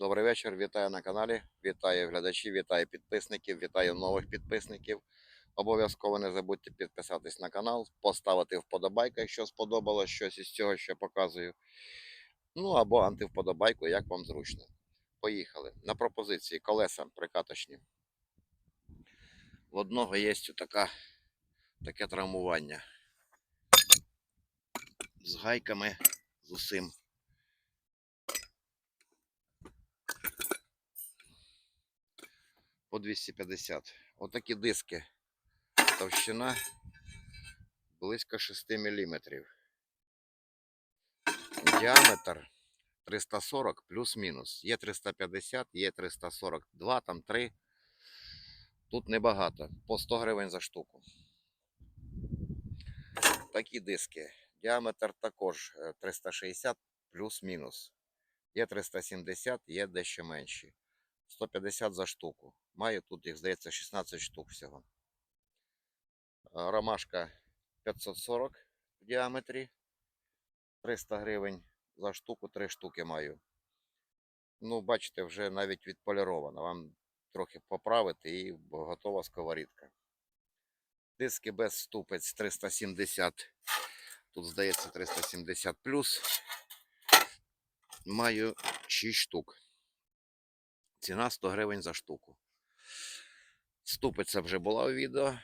Добрий вечір, вітаю на каналі, вітаю глядачів, вітаю підписників, вітаю нових підписників. Обов'язково не забудьте підписатись на канал, поставити вподобайку, якщо сподобалось щось із цього, що показую. Ну або антивподобайку, як вам зручно. Поїхали. На пропозиції колеса прикаточні. В одного є така, таке травмування. З гайками, з усім. По 250. Отакі диски. Товщина близько 6 мм. Діаметр 340 плюс-мінус. Є 350, є 342, там 3. Тут небагато. По 100 гривень за штуку. Такі диски. Діаметр також е, 360 плюс-мінус. Є 370, є дещо менші. 150 за штуку. Маю тут їх, здається, 16 штук всього. Ромашка 540 в діаметрі. 300 гривень за штуку, 3 штуки маю. Ну, бачите, вже навіть відполірована. Вам трохи поправити і готова сковорідка. Диски без ступець 370. Тут, здається, 370 плюс. Маю 6 штук. Ціна 100 гривень за штуку. Ступиця вже була у відео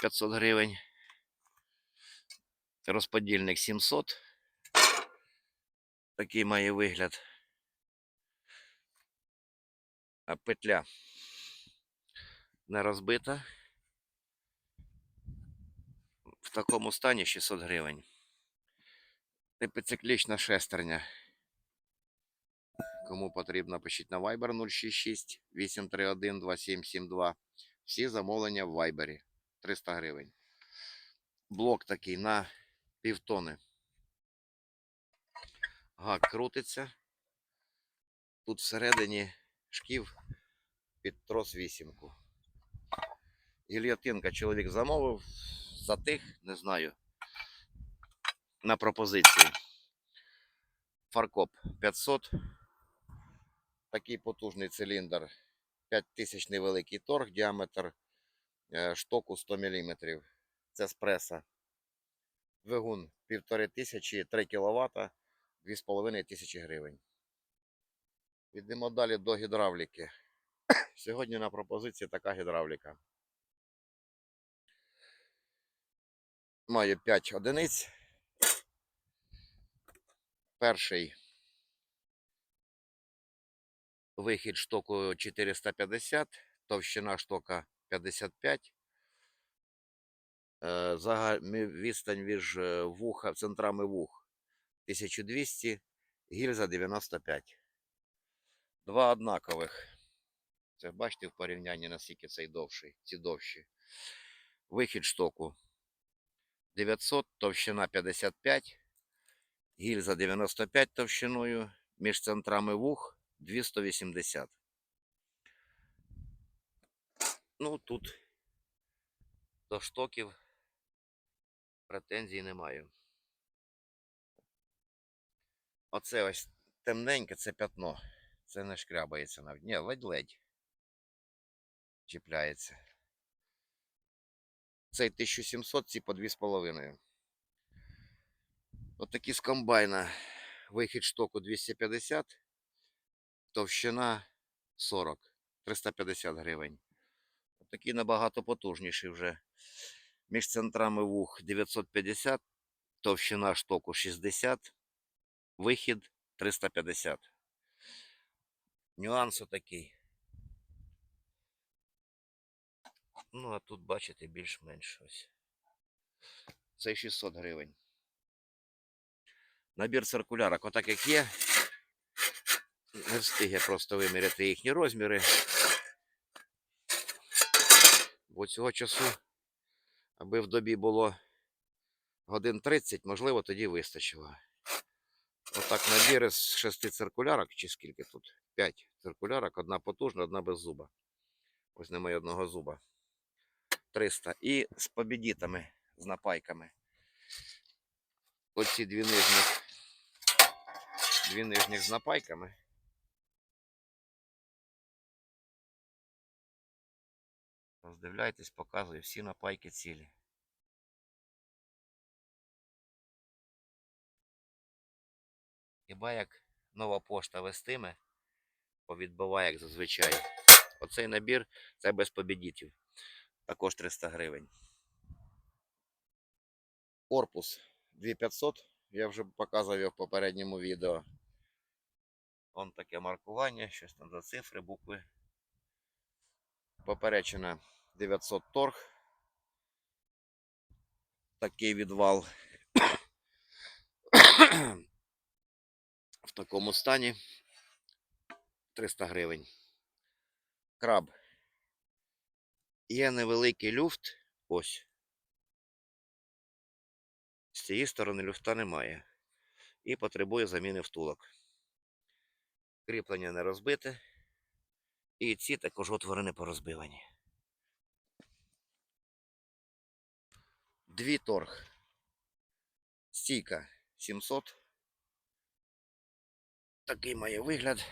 500 гривень. Розподільник 700. Такий має вигляд. А петля не розбита. В такому стані 600 гривень. Типоциклічна шестерня. Кому потрібно, пишіть на Viber 066 831 2772. Всі замовлення в Viber. 300 гривень. Блок такий на півтони. Гак крутиться. Тут всередині шків під трос вісімку. Гільйотинка чоловік замовив. Затих, не знаю. На пропозиції. Фаркоп 500 такий потужний циліндр 5000 невеликий торг, діаметр е, штоку 100 мм. Це з преса. Двигун 1500, 3 кВт, 2500 гривень. Йдемо далі до гідравліки. Сьогодні на пропозиції така гідравліка. Маю 5 одиниць. Перший Вихід штоку 450, товщина штока 55. Е, Відстань між е, вуха, центрами вух 1200, гільза 95. Два однакових. Це бачите в порівнянні, наскільки цей довший, ці довші. Вихід штоку 900, товщина 55, гільза 95 товщиною, між центрами вух 280. Ну, тут до штоків претензій не маю. Оце ось темненьке, це пятно. Це не шкрябається навіть. Ні, ледь-ледь чіпляється. Цей 1700, ці по 2,5. Отакі з комбайна. Вихід штоку 250 товщина 40, 350 гривень. Такий набагато потужніший вже. Між центрами вух 950, товщина штоку 60, вихід 350. Нюанс такий. Ну, а тут, бачите, більш-менш ось. Це 600 гривень. Набір циркулярок, отак як є, не встиг просто виміряти їхні розміри. Бо цього часу, аби в добі було годин 30, можливо, тоді вистачило. Отак набір з шести циркулярок, чи скільки тут? П'ять циркулярок, одна потужна, одна без зуба. Ось немає одного зуба. 300. І з побідітами, з напайками. Оці дві нижніх, дві нижніх з напайками. Роздивляйтесь, показую всі напайки цілі. Хіба як нова пошта вестиме, повідбиває, як зазвичай. Оцей набір це без побідітів. Також 300 гривень. Корпус 2500. Я вже показував його в попередньому відео. Вон таке маркування, щось там за цифри, букви. Поперечина 900 торг. Такий відвал. В такому стані 300 гривень. Краб. Є невеликий люфт. Ось. З цієї сторони люфта немає. І потребує заміни втулок. Кріплення не розбите. І ці також отвори не порозбивані. Дві торг. Стійка 700. Такий має вигляд.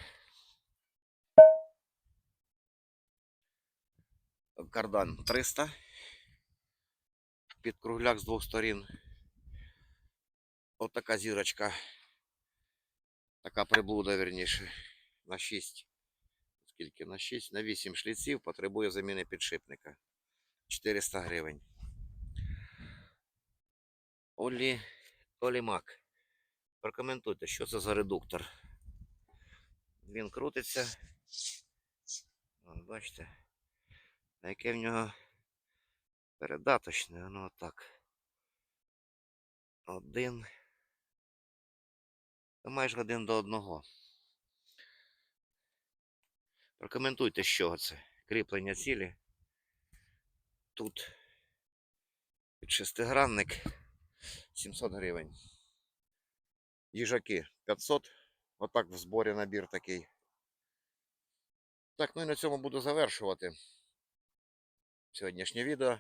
Кардан 300. Під кругляк з двох сторін. От така зірочка. Така приблуда, верніше. На 6. Скільки? На 6, на 8 шліців потребує заміни підшипника. 400 гривень. Олі, Олі Мак. Прокоментуйте, що це за редуктор. Він крутиться. От, бачите, а яке в нього передаточне, воно отак. Один. Та майже один до одного. Прокоментуйте, чого це. Кріплення цілі. Тут під шестигранник 700 гривень. Їжаки 500. Отак в зборі набір такий. Так, ну і на цьому буду завершувати сьогоднішнє відео.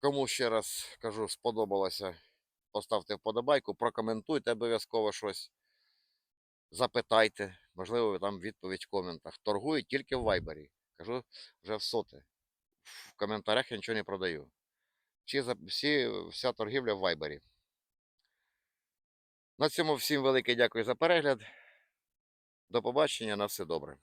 Кому ще раз кажу, сподобалося, поставте вподобайку, прокоментуйте обов'язково щось. Запитайте, можливо, там відповідь в коментах. Торгую тільки в Вайбері. Кажу вже в соте. В коментарях я нічого не продаю. За- всі, вся торгівля в Вайбері. На цьому всім велике дякую за перегляд. До побачення, на все добре.